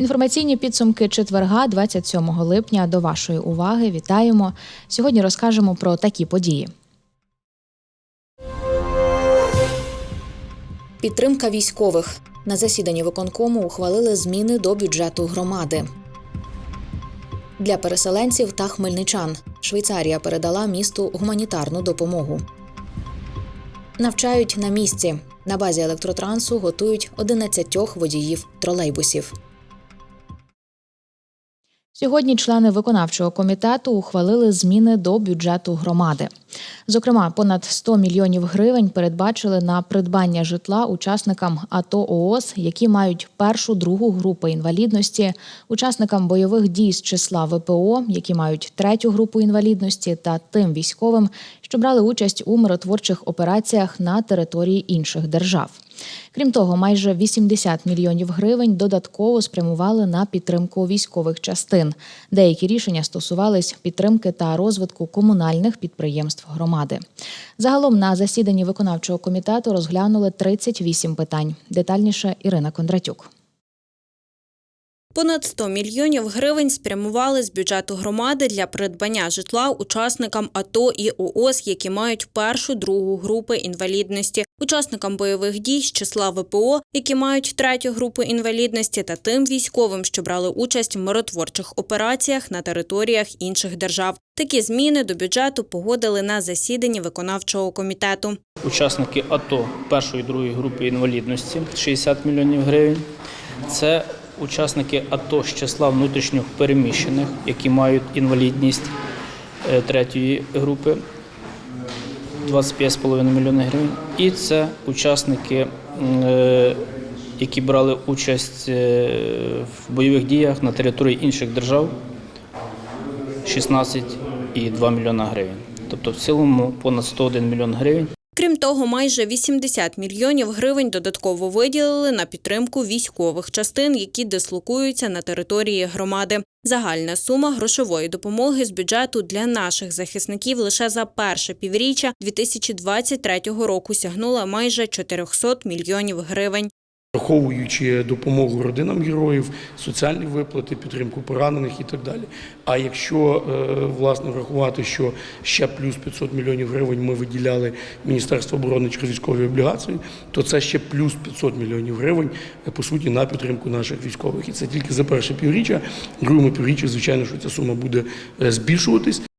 Інформаційні підсумки четверга, 27 липня. До вашої уваги вітаємо. Сьогодні розкажемо про такі події. Підтримка військових на засіданні виконкому ухвалили зміни до бюджету громади. Для переселенців та хмельничан Швейцарія передала місту гуманітарну допомогу. Навчають на місці. На базі електротрансу готують 11 водіїв тролейбусів. Сьогодні члени виконавчого комітету ухвалили зміни до бюджету громади. Зокрема, понад 100 мільйонів гривень передбачили на придбання житла учасникам АТО ООС, які мають першу другу групи інвалідності, учасникам бойових дій з числа ВПО, які мають третю групу інвалідності, та тим військовим, що брали участь у миротворчих операціях на території інших держав. Крім того, майже 80 мільйонів гривень додатково спрямували на підтримку військових частин. Деякі рішення стосувались підтримки та розвитку комунальних підприємств громади. Загалом на засіданні виконавчого комітету розглянули 38 питань. Детальніше Ірина Кондратюк. Понад 100 мільйонів гривень спрямували з бюджету громади для придбання житла учасникам АТО і ООС, які мають першу другу групи інвалідності, учасникам бойових дій з числа ВПО, які мають третю групу інвалідності, та тим військовим, що брали участь в миротворчих операціях на територіях інших держав. Такі зміни до бюджету погодили на засіданні виконавчого комітету. Учасники АТО першої другої групи інвалідності 60 мільйонів гривень. Це учасники АТО з числа внутрішньо переміщених, які мають інвалідність е, третьої групи 25,5 мільйони гривень. І це учасники, е, які брали участь е, в бойових діях на території інших держав 16,2 мільйона гривень. Тобто в цілому понад 101 мільйон гривень. Крім того, майже 80 мільйонів гривень додатково виділили на підтримку військових частин, які дислокуються на території громади. Загальна сума грошової допомоги з бюджету для наших захисників лише за перше півріччя 2023 року сягнула майже 400 мільйонів гривень. Враховуючи допомогу родинам героїв, соціальні виплати, підтримку поранених і так далі. А якщо е, власне врахувати, що ще плюс 500 мільйонів гривень ми виділяли Міністерство оборони через військові облігації, то це ще плюс 500 мільйонів гривень е, по суті на підтримку наших військових. І це тільки за перше півріччя. Другому півріччі, звичайно, що ця сума буде е, збільшуватись.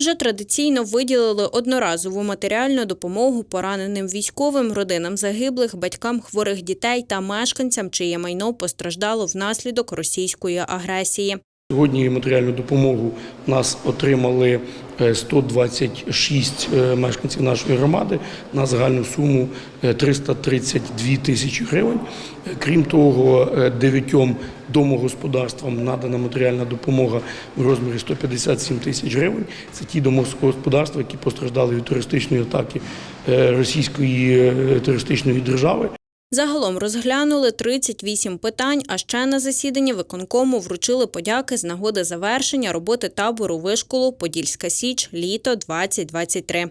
Вже традиційно виділили одноразову матеріальну допомогу пораненим військовим, родинам загиблих, батькам хворих дітей та мешканцям, чиє майно постраждало внаслідок російської агресії. Сьогодні матеріальну допомогу нас отримали е, 126 е, мешканців нашої громади на загальну суму е, 332 тисячі гривень. Е, Крім того, е, дев'ятьом домогосподарствам надана матеріальна допомога в розмірі 157 тисяч гривень. Це ті домогосподарства, які постраждали від терористичної атаки е, російської е, терористичної держави. Загалом розглянули 38 питань, а ще на засіданні виконкому вручили подяки з нагоди завершення роботи табору вишколу Подільська Січ літо 2023.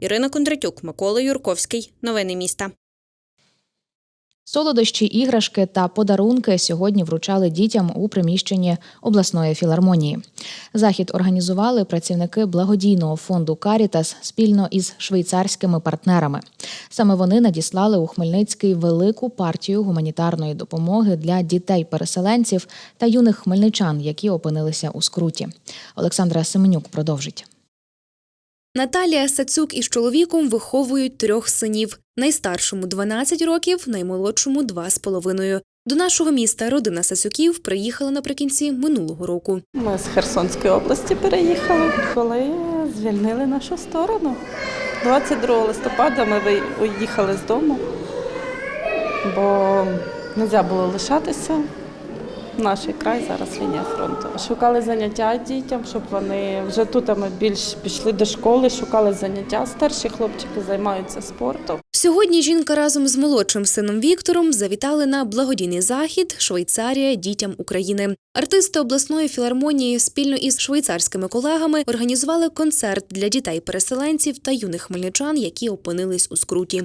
Ірина Кондратюк, Микола Юрковський. Новини міста. Солодощі, іграшки та подарунки сьогодні вручали дітям у приміщенні обласної філармонії. Захід організували працівники благодійного фонду Карітас спільно із швейцарськими партнерами. Саме вони надіслали у Хмельницький велику партію гуманітарної допомоги для дітей-переселенців та юних хмельничан, які опинилися у скруті. Олександра Семенюк продовжить. Наталія Сацюк із чоловіком виховують трьох синів. Найстаршому 12 років, наймолодшому 2,5. До нашого міста родина Сацюків приїхала наприкінці минулого року. Ми з Херсонської області переїхали, коли звільнили нашу сторону. 22 листопада ми ви- уїхали з дому, бо не можна було лишатися. Наш край зараз лінія фронту. Шукали заняття дітям, щоб вони вже тут ми більш пішли до школи, шукали заняття. Старші хлопчики займаються спортом. Сьогодні жінка разом з молодшим сином Віктором завітали на благодійний захід Швейцарія дітям України. Артисти обласної філармонії спільно із швейцарськими колегами організували концерт для дітей-переселенців та юних хмельничан, які опинились у скруті.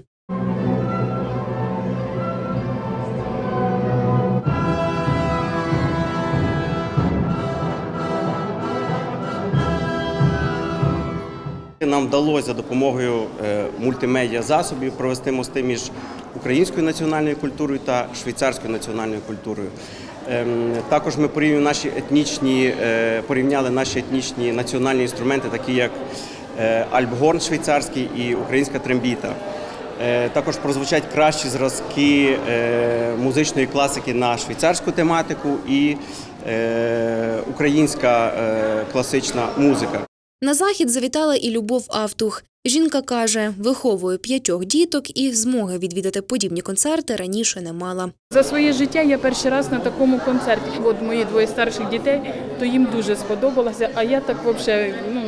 Нам вдалося за допомогою е, мультимедіа засобів провести мости між українською національною культурою та швейцарською національною культурою. Ем, Також ми порівняли наші етнічні, е, порівняли наші етнічні національні інструменти, такі як е, альпгорн швейцарський і українська трембіта. Також прозвучать кращі зразки музичної класики на швейцарську тематику і українська класична музика. На захід завітала і Любов Автух. Жінка каже, виховує п'ятьох діток і змоги відвідати подібні концерти раніше не мала. За своє життя я перший раз на такому концерті. От мої двоє старших дітей, то їм дуже сподобалося. А я так взагалі, ну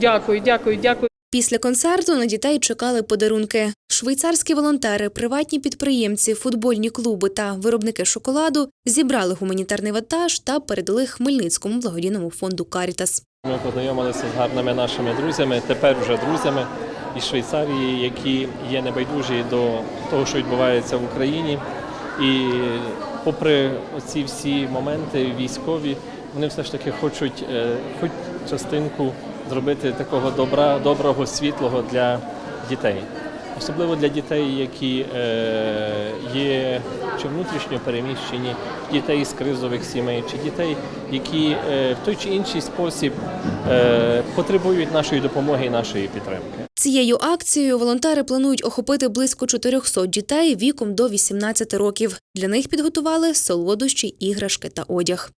дякую, дякую, дякую. Після концерту на дітей чекали подарунки. Швейцарські волонтери, приватні підприємці, футбольні клуби та виробники шоколаду зібрали гуманітарний вантаж та передали Хмельницькому благодійному фонду Карітас. Ми познайомилися з гарними нашими друзями, тепер вже друзями із Швейцарії, які є небайдужі до того, що відбувається в Україні. І попри оці всі моменти військові, вони все ж таки хочуть е, хоч частинку зробити такого добра, доброго, світлого для дітей. Особливо для дітей, які е, є чи внутрішньо переміщені, дітей з кризових сімей, чи дітей, які е, в той чи інший спосіб е, потребують нашої допомоги і нашої підтримки. Цією акцією волонтери планують охопити близько 400 дітей віком до 18 років. Для них підготували солодощі, іграшки та одяг.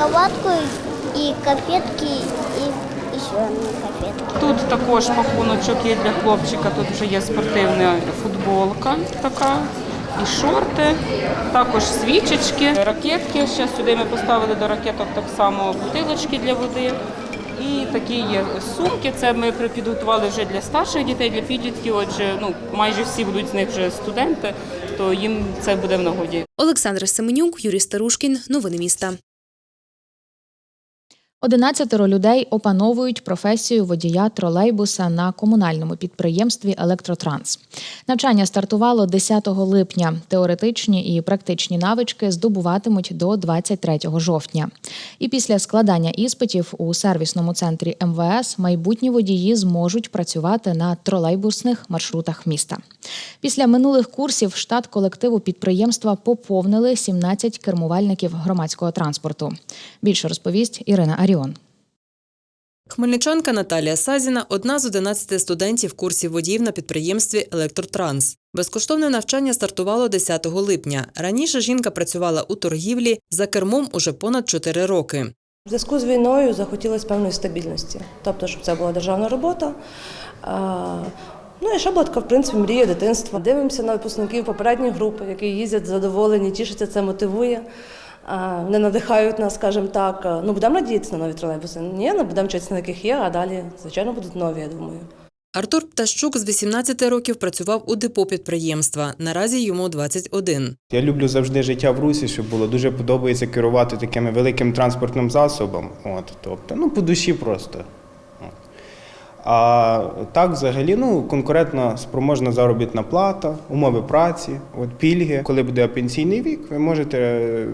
шоколадку и конфетки, Тут також пакуночок є для хлопчика. Тут вже є спортивна футболка така. І шорти, також свічечки, ракетки. Ще сюди ми поставили до ракеток так само бутилочки для води. І такі є сумки. Це ми підготували вже для старших дітей, для підлітків. Отже, ну майже всі будуть з них вже студенти, то їм це буде в нагоді. Олександр Семенюк, Юрій Старушкін. Новини міста. 11 людей опановують професію водія тролейбуса на комунальному підприємстві Електротранс. Навчання стартувало 10 липня. Теоретичні і практичні навички здобуватимуть до 23 жовтня. І після складання іспитів у сервісному центрі МВС майбутні водії зможуть працювати на тролейбусних маршрутах міста. Після минулих курсів штат колективу підприємства поповнили 17 кермувальників громадського транспорту. Більше розповість Ірина Аріон. Хмельничанка Наталія Сазіна одна з 11 студентів курсів водіїв на підприємстві Електротранс. Безкоштовне навчання стартувало 10 липня. Раніше жінка працювала у торгівлі за кермом уже понад 4 роки. В зв'язку з війною захотілося певної стабільності, тобто, щоб це була державна робота. Ну і ще була в принципі, мрія дитинства. Дивимося на випускників попередньої групи, які їздять задоволені, тішаться, це мотивує. Вони надихають нас, скажімо так. Ну, будемо надіятися на нові тролейбуси. Ні, не будемо вчитися на яких є, а далі, звичайно, будуть нові, я думаю. Артур Птащук з 18 років працював у депо підприємства. Наразі йому 21. Я люблю завжди життя в русі, що було дуже подобається керувати такими великим транспортним засобом. От, тобто, ну, по душі просто. А так, взагалі, ну, конкурентно спроможна заробітна плата, умови праці, от пільги. Коли буде пенсійний вік, ви можете, е,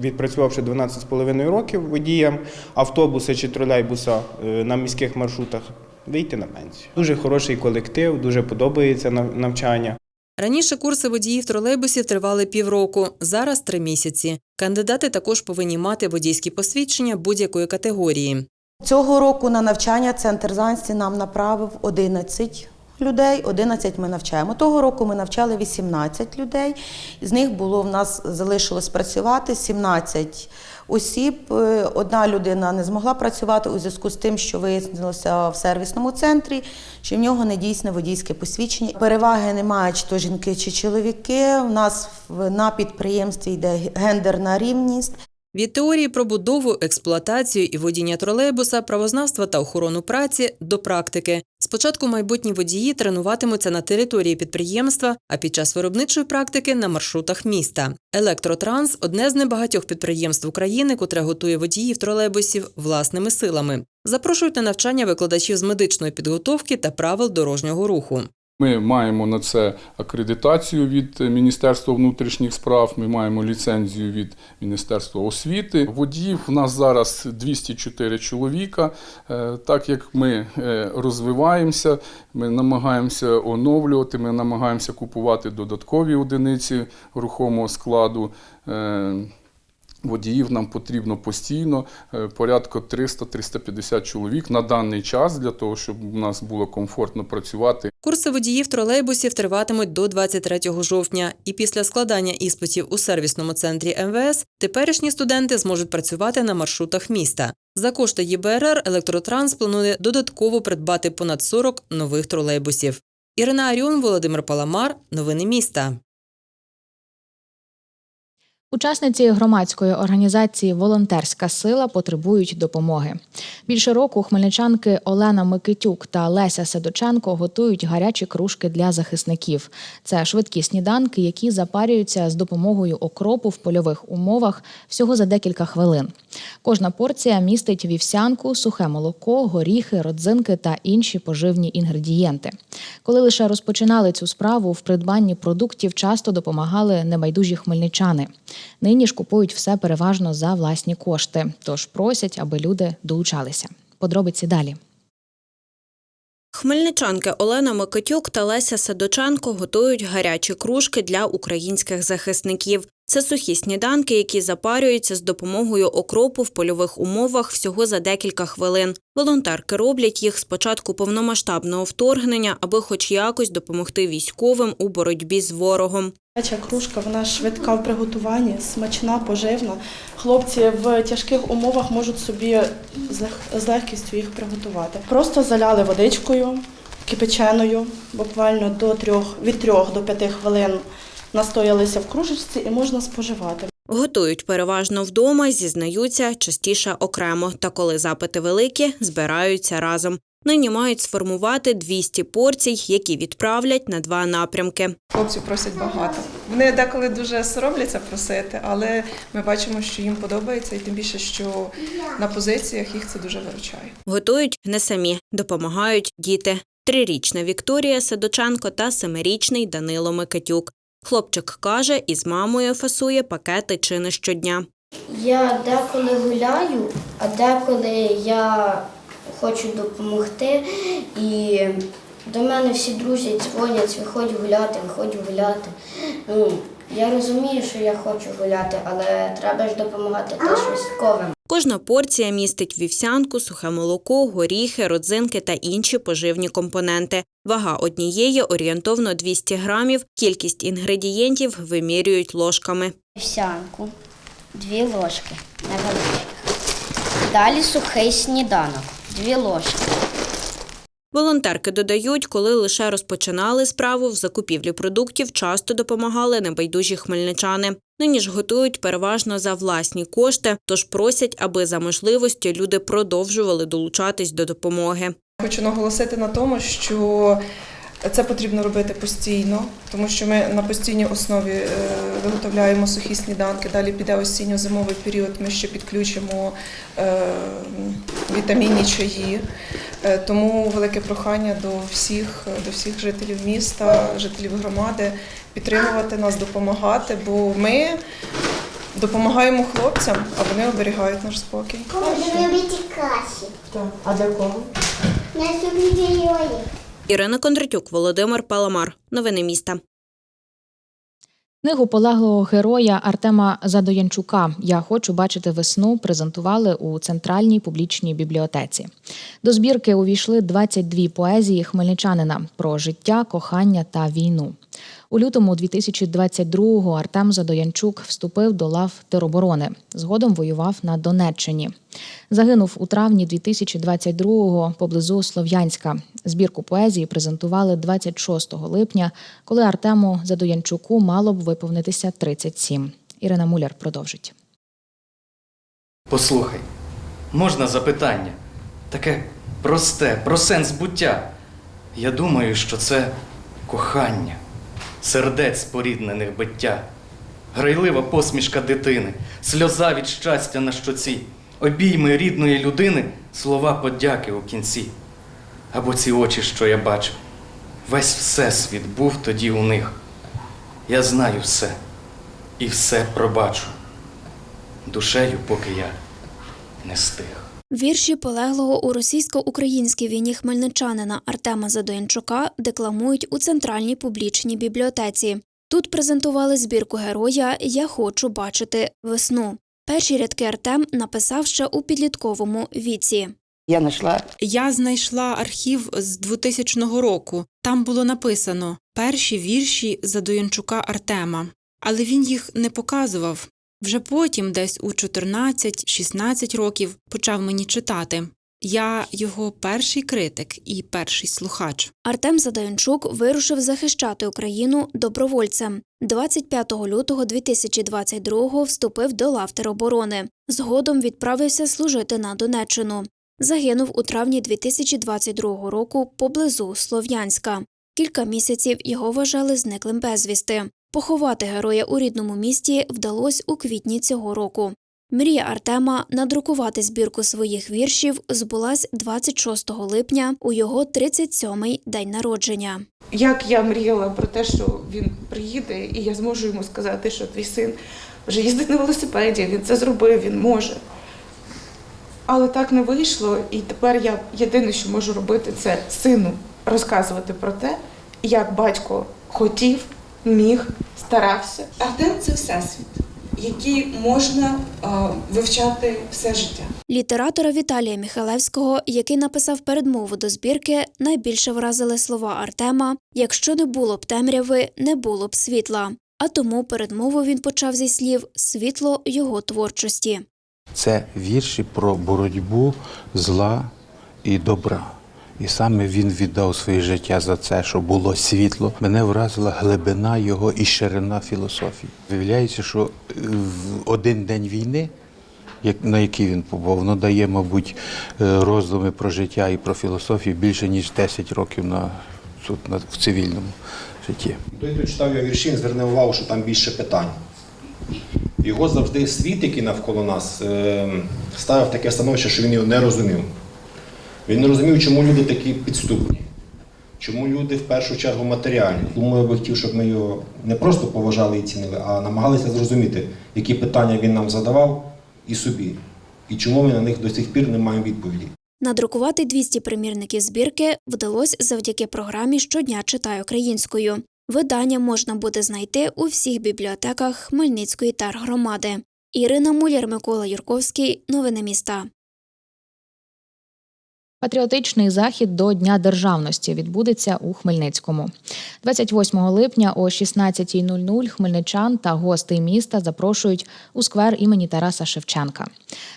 відпрацювавши 12,5 років водієм автобуса чи тролейбуса е, на міських маршрутах, вийти на пенсію. Дуже хороший колектив, дуже подобається нав- навчання. Раніше курси водіїв тролейбусів тривали півроку, зараз три місяці. Кандидати також повинні мати водійські посвідчення будь-якої категорії. Цього року на навчання центр зайнятості нам направив 11 людей. 11 ми навчаємо. Того року ми навчали 18 людей. З них було в нас залишилось працювати 17 осіб. Е, Одна людина не змогла працювати у зв'язку з тим, що вияснилося в сервісному центрі, що в нього не дійсне водійське посвідчення. Переваги немає, чи то жінки, чи чоловіки. У нас на підприємстві йде гендерна рівність. Від теорії про будову, експлуатацію і водіння тролейбуса, правознавства та охорону праці до практики. Спочатку майбутні водії тренуватимуться на території підприємства, а під час виробничої практики на маршрутах міста. Електротранс одне з небагатьох підприємств України, котре готує водіїв тролейбусів власними силами. Запрошують на навчання викладачів з медичної підготовки та правил дорожнього руху. Ми маємо на це акредитацію від Міністерства внутрішніх справ. Ми маємо ліцензію від Міністерства освіти. Водіїв у нас зараз 204 чоловіка. Е, Так як ми е, розвиваємося, ми намагаємося оновлювати, ми намагаємося купувати додаткові одиниці рухомого складу. Водіїв нам потрібно постійно е, порядка 300-350 чоловік на даний час для того, щоб у нас було комфортно працювати. Курси водіїв тролейбусів триватимуть до 23 жовтня, і після складання іспитів у сервісному центрі МВС теперішні студенти зможуть працювати на маршрутах міста. За кошти ЄБРР Електротранс планує додатково придбати понад 40 нових тролейбусів. Ірина Аріон, Володимир Паламар. Новини міста. Учасниці громадської організації Волонтерська сила потребують допомоги. Більше року хмельничанки Олена Микитюк та Леся Седоченко готують гарячі кружки для захисників. Це швидкі сніданки, які запарюються з допомогою окропу в польових умовах всього за декілька хвилин. Кожна порція містить вівсянку, сухе молоко, горіхи, родзинки та інші поживні інгредієнти. Коли лише розпочинали цю справу, в придбанні продуктів часто допомагали небайдужі хмельничани. Нині ж купують все переважно за власні кошти, тож просять, аби люди долучалися. Подробиці далі. Хмельничанки Олена Микитюк та Леся Садоченко готують гарячі кружки для українських захисників. Це сухі сніданки, які запарюються з допомогою окропу в польових умовах всього за декілька хвилин. Волонтерки роблять їх з початку повномасштабного вторгнення, аби хоч якось допомогти військовим у боротьбі з ворогом. Гаряча кружка, вона швидка в приготуванні, смачна, поживна. Хлопці в тяжких умовах можуть собі з лег- з легкістю їх приготувати. Просто заляли водичкою кипяченою, буквально до трьох, від трьох до п'яти хвилин настоялися в кружечці і можна споживати. Готують переважно вдома, зізнаються частіше окремо. Та коли запити великі, збираються разом. Нині мають сформувати 200 порцій, які відправлять на два напрямки. Хлопці просять багато. Вони деколи дуже соромляться просити, але ми бачимо, що їм подобається, і тим більше, що на позиціях їх це дуже виручає. Готують не самі, допомагають діти. Трирічна Вікторія Садоченко та семирічний Данило Микитюк. Хлопчик каже, із мамою фасує пакети чи не щодня. Я деколи гуляю, а деколи я хочу допомогти. І до мене всі друзі дзвонять, виходь гуляти, виходь гуляти. Ну, я розумію, що я хочу гуляти, але треба ж допомагати теж військовим. Кожна порція містить вівсянку, сухе молоко, горіхи, родзинки та інші поживні компоненти. Вага однієї орієнтовно 200 грамів. Кількість інгредієнтів вимірюють ложками. Вівсянку, дві ложки невеличких. Далі сухий сніданок, дві ложки. Волонтерки додають, коли лише розпочинали справу в закупівлі продуктів, часто допомагали небайдужі хмельничани. Нині ж готують переважно за власні кошти, тож просять, аби за можливості люди продовжували долучатись до допомоги. Хочу наголосити на тому, що це потрібно робити постійно, тому що ми на постійній основі е, виготовляємо сухі сніданки. Далі піде осінньо-зимовий період. Ми ще підключимо е, вітамінні чаї. Е, Тому велике прохання до всіх, до всіх жителів міста, жителів громади підтримувати нас, допомагати, бо ми допомагаємо хлопцям, а вони оберігають наш спокій. робити каші. А для кого? На собі Ірина Кондратюк, Володимир Паламар. Новини міста. Книгу полеглого героя Артема Задоянчука Я хочу бачити весну презентували у центральній публічній бібліотеці. До збірки увійшли 22 поезії хмельничанина про життя, кохання та війну. У лютому 2022-го Артем Задоянчук вступив до лав тероборони. Згодом воював на Донеччині. Загинув у травні 2022-го поблизу Слов'янська. Збірку поезії презентували 26 липня, коли Артему Задоянчуку мало б виповнитися 37. Ірина Муляр продовжить. Послухай, можна запитання? Таке просте, про сенс буття. Я думаю, що це кохання, сердець споріднених биття, грайлива посмішка дитини, сльоза від щастя на щоці, обійми рідної людини, слова подяки у кінці. Або ці очі, що я бачив. Весь всесвіт був тоді у них. Я знаю все і все пробачу. Душею, поки я не стих. Вірші полеглого у російсько-українській війні хмельничанина Артема Задоянчука декламують у центральній публічній бібліотеці. Тут презентували збірку героя Я хочу бачити весну. Перші рядки Артем написав ще у підлітковому віці. Я знайшла Я знайшла архів з 2000 року. Там було написано перші вірші Задоянчука Артема, але він їх не показував. Вже потім, десь у 14-16 років, почав мені читати. Я його перший критик і перший слухач. Артем Задоянчук вирушив захищати Україну добровольцем. 25 лютого 2022-го вступив до лав тероборони. Згодом відправився служити на Донеччину. Загинув у травні 2022 року поблизу Слов'янська. Кілька місяців його вважали зниклим безвісти. Поховати героя у рідному місті вдалося у квітні цього року. Мрія Артема надрукувати збірку своїх віршів збулась 26 липня у його 37-й день народження. Як я мріяла про те, що він приїде, і я зможу йому сказати, що твій син вже їздить на велосипеді, він це зробив, він може. Але так не вийшло, і тепер я єдине, що можу робити, це сину розказувати про те, як батько хотів, міг, старався. Артем це всесвіт, який можна е, вивчати все життя. Літератора Віталія Михайлевського, який написав передмову до збірки, найбільше вразили слова Артема: якщо не було б темряви, не було б світла. А тому передмову він почав зі слів світло його творчості. Це вірші про боротьбу зла і добра. І саме він віддав своє життя за це, щоб було світло. Мене вразила глибина його і ширина філософії. Виявляється, що е, в один день війни, на який він побував, воно дає, мабуть, е, роздуми про життя і про філософію більше, ніж 10 років на, тут, на, в цивільному житті. Той, хто читав його вірші, він увагу, що там більше питань. Його завжди світ, який навколо нас, е, ставив таке становище, що він його не розумів. Він не розумів, чому люди такі підступні, чому люди в першу чергу матеріальні. Тому я би хотів, щоб ми його не просто поважали і цінили, а намагалися зрозуміти, які питання він нам задавав і собі, і чому ми на них до сих пір не маємо відповіді. Надрукувати 200 примірників збірки вдалося завдяки програмі Щодня читаю українською. Видання можна буде знайти у всіх бібліотеках Хмельницької тергромади. Ірина Муляр, Микола Юрковський. Новини міста. Патріотичний захід до Дня державності відбудеться у Хмельницькому. 28 липня о 16.00 хмельничан та гостей міста запрошують у сквер імені Тараса Шевченка.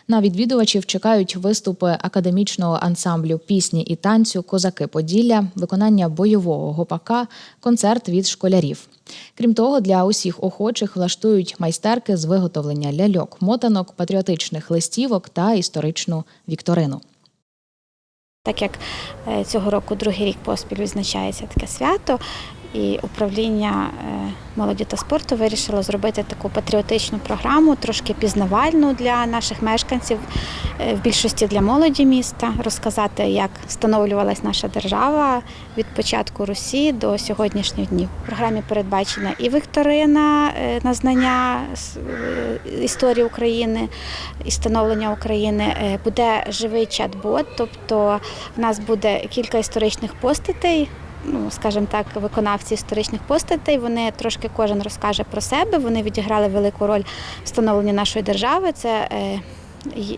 На відвідувачів чекають виступи академічного ансамблю пісні і танцю Козаки Поділля, виконання бойового гопака, концерт від школярів. Крім того, для усіх охочих влаштують майстерки з виготовлення ляльок, мотанок, патріотичних листівок та історичну вікторину. Так як е, цього року другий рік поспіль відзначається таке свято, і управління е, молоді та спорту вирішило зробити таку патріотичну програму, трошки пізнавальну для наших мешканців, е, в більшості для молоді міста, розказати, як встановлювалась наша держава від початку Русі до сьогоднішніх днів. В програмі передбачена і вікторина е, на знання історії України, і становлення України. Буде живий чат-бот, тобто в нас буде кілька історичних постатей. Ну, скажімо так, виконавці історичних постатей. Вони трошки кожен розкаже про себе. Вони відіграли велику роль в становленні нашої держави. Це е,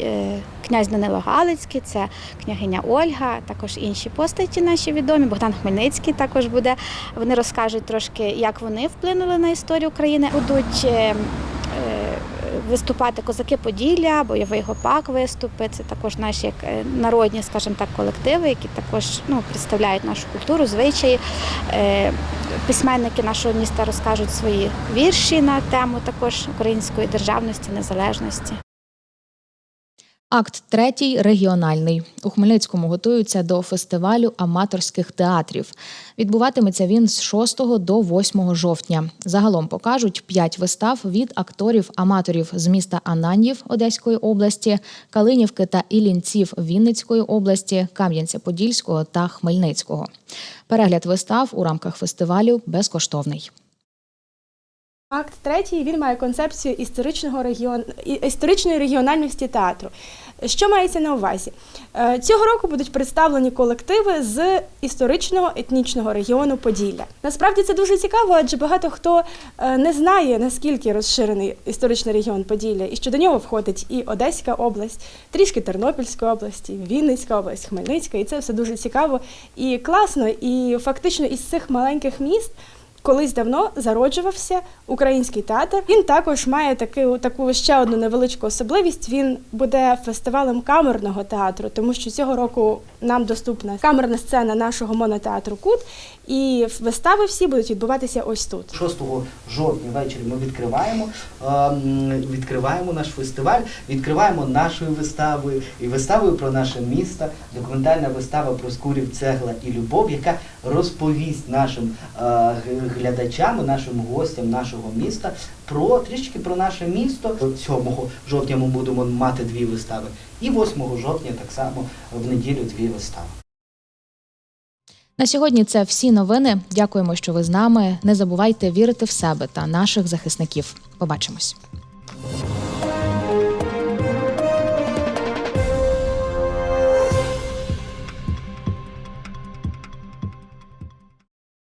е, князь Данило Галицький, це княгиня Ольга, також інші постаті наші відомі. Богдан Хмельницький також буде. Вони розкажуть трошки, як вони вплинули на історію України. Будуть е, виступати козаки Поділля, бойовий гопак виступи. Це також наші як е, народні, скажімо так, колективи, які також ну, представляють нашу культуру, звичаї. Е, Письменники нашого міста розкажуть свої вірші на тему також української державності, незалежності. Акт третій регіональний. У Хмельницькому готуються до фестивалю аматорських театрів. Відбуватиметься він з 6 до 8 жовтня. Загалом покажуть п'ять вистав від акторів-аматорів з міста Ананів Одеської області, Калинівки та Іллінців Вінницької області, Кам'янця-Подільського та Хмельницького. Перегляд вистав у рамках фестивалю безкоштовний. Акт третій він має концепцію історичного регіон... історичної регіональності театру. Що мається на увазі? Е, Цього року будуть представлені колективи з історичного етнічного регіону Поділля. Насправді це дуже цікаво, адже багато хто е, не знає, наскільки розширений історичний регіон Поділля, і що до нього входить і Одеська область, трішки Тернопільської області, Вінницька область, Хмельницька, і це все дуже цікаво і класно. І фактично із цих маленьких міст колись давно зароджувався український театр. Він також має таку, таку ще одну невеличку особливість. Він буде фестивалем камерного театру, тому що цього року нам доступна камерна сцена нашого монотеатру Кут, і вистави всі будуть відбуватися ось тут. 6 жовтня ввечері ми відкриваємо, ем, відкриваємо наш фестиваль, відкриваємо нашою виставою і виставою про наше місто, документальна вистава про скурів, цегла і любов, яка розповість нашим е, глядачам, нашим гостям нашого міста про трішки про наше місто. 7 жовтня ми будемо мати дві вистави, і 8 жовтня так само в неділю дві вистави. На сьогодні це всі новини. Дякуємо, що ви з нами. Не забувайте вірити в себе та наших захисників. Побачимось.